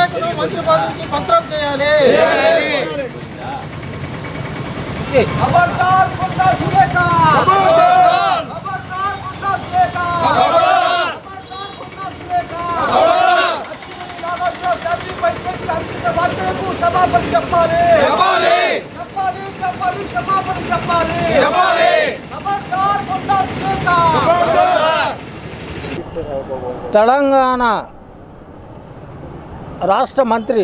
నాయకులు మంత్రి పద పత్రం చేయాలి. సభాపతి చెప్పాలి. చెప్పాలి. చెప్పాలి తెలంగాణ రాష్ట్ర మంత్రి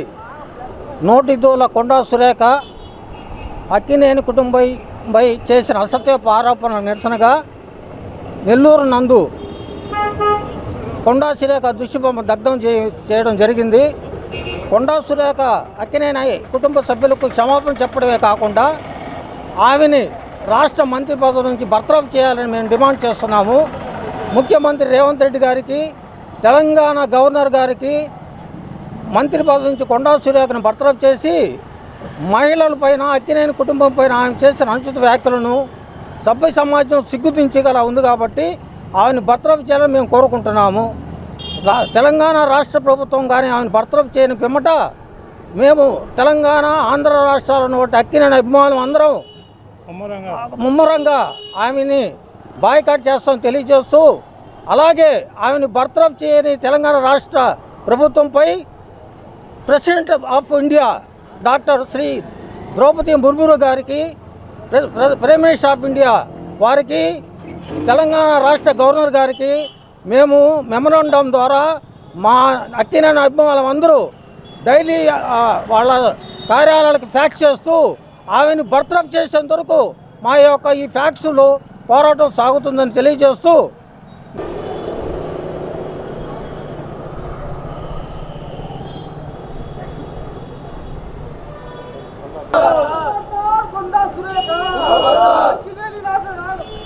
నోటిదూల కొండా సురేఖ అక్కినేని కుటుంబంపై చేసిన అసత్యపు ఆరోపణల నిరసనగా నెల్లూరు నందు కొండా సురేఖ దుష్యబొమ్మ దగ్ధం చేయడం జరిగింది. కొండా సురేఖ అక్కినేని కుటుంబ సభ్యులకు క్షమాపణ చెప్పడమే కాకుండా ఆమెని రాష్ట్ర మంత్రి పదవి నుంచి బర్తరఫ్ చేయాలని మేము డిమాండ్ చేస్తున్నాము. ముఖ్యమంత్రి రేవంత్ రెడ్డి గారికి తెలంగాణ గవర్నర్ గారికి మంత్రి పదవి నుంచి కొండా సురేఖను బర్తరఫ్ చేసి మహిళల పైన అక్కినేని కుటుంబం పైన ఆమె చేసిన అనుచిత వ్యాఖ్యలను సభ్య సమాజం సిగ్గుదించగల ఉంది కాబట్టి ఆమెను బర్తరఫ్ చేయాలని మేము కోరుకుంటున్నాము. తెలంగాణ రాష్ట్ర ప్రభుత్వం కానీ ఆమెను బర్తరఫ్ చేయని పిమ్మట మేము తెలంగాణ ఆంధ్ర రాష్ట్రాలను బట్టి అక్కినేని అభిమానులు అందరం ముమ్మరంగా. ఆమెని బాయ్కాట్ చేస్తామని తెలియజేస్తూ అలాగే ఆమెను బర్తరఫ్ చేయని తెలంగాణ రాష్ట్ర ప్రభుత్వంపై president of India doctor Shri Droupadi Murmu గారికి ప్రైమ్ మినిస్టర్ ఆఫ్ ఇండియా వారికి తెలంగాణ రాష్ట్ర గవర్నర్ గారికి మేము మెమరాండం ద్వారా మా అక్కినేని అభిమానులు అందరూ డైలీ వాళ్ళ కార్యాలయాలకు ఫ్యాక్స్ చేస్తూ ఆమెను బర్త్రఫ్ చేసేంత వరకు మా యొక్క ఈ ఫ్యాక్స్లో పోరాటం సాగుతుందని తెలియజేస్తూ ఖబర్దార్ ముద్దా సురేఖా అక్కినేని నాగ అక్కినేని ఫ్యామిలీ అభివృద్ధి వ్యాఖ్యలు చేసిన ముద్దా Surekha